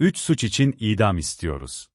Üç suç için idam istiyoruz.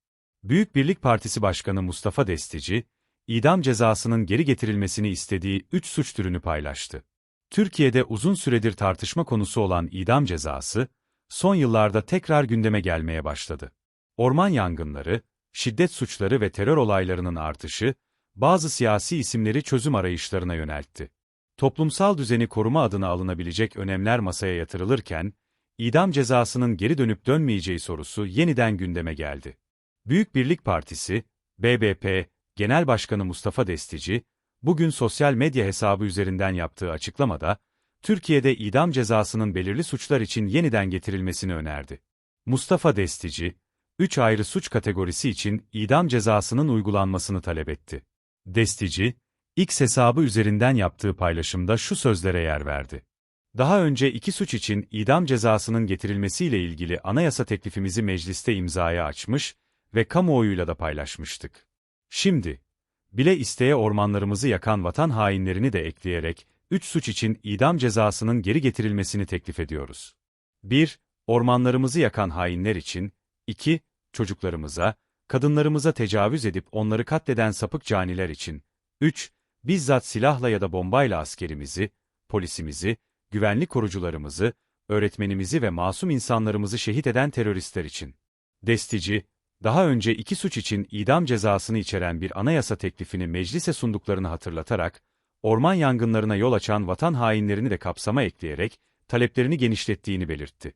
Büyük Birlik Partisi Başkanı Mustafa Destici, idam cezasının geri getirilmesini istediği üç suç türünü paylaştı. Türkiye'de uzun süredir tartışma konusu olan idam cezası, son yıllarda tekrar gündeme gelmeye başladı. Orman yangınları, şiddet suçları ve terör olaylarının artışı, bazı siyasi isimleri çözüm arayışlarına yöneltti. Toplumsal düzeni koruma adına alınabilecek önlemler masaya yatırılırken, idam cezasının geri dönüp dönmeyeceği sorusu yeniden gündeme geldi. Büyük Birlik Partisi, BBP, Genel Başkanı Mustafa Destici, bugün sosyal medya hesabı üzerinden yaptığı açıklamada, Türkiye'de idam cezasının belirli suçlar için yeniden getirilmesini önerdi. Mustafa Destici, üç ayrı suç kategorisi için idam cezasının uygulanmasını talep etti. Destici, X hesabı üzerinden yaptığı paylaşımda şu sözlere yer verdi. Daha önce iki suç için idam cezasının getirilmesiyle ilgili anayasa teklifimizi mecliste imzaya açmış ve kamuoyuyla da paylaşmıştık. Şimdi, bile isteye ormanlarımızı yakan vatan hainlerini de ekleyerek, üç suç için idam cezasının geri getirilmesini teklif ediyoruz. 1. Ormanlarımızı yakan hainler için, 2. Çocuklarımıza, kadınlarımıza tecavüz edip onları katleden sapık caniler için, 3. Bizzat silahla ya da bombayla askerimizi, polisimizi, güvenlik korucularımızı, öğretmenimizi ve masum insanlarımızı şehit eden teröristler için. Destici, daha önce iki suç için idam cezasını içeren bir anayasa teklifini meclise sunduklarını hatırlatarak, orman yangınlarına yol açan vatan hainlerini de kapsama ekleyerek, taleplerini genişlettiğini belirtti.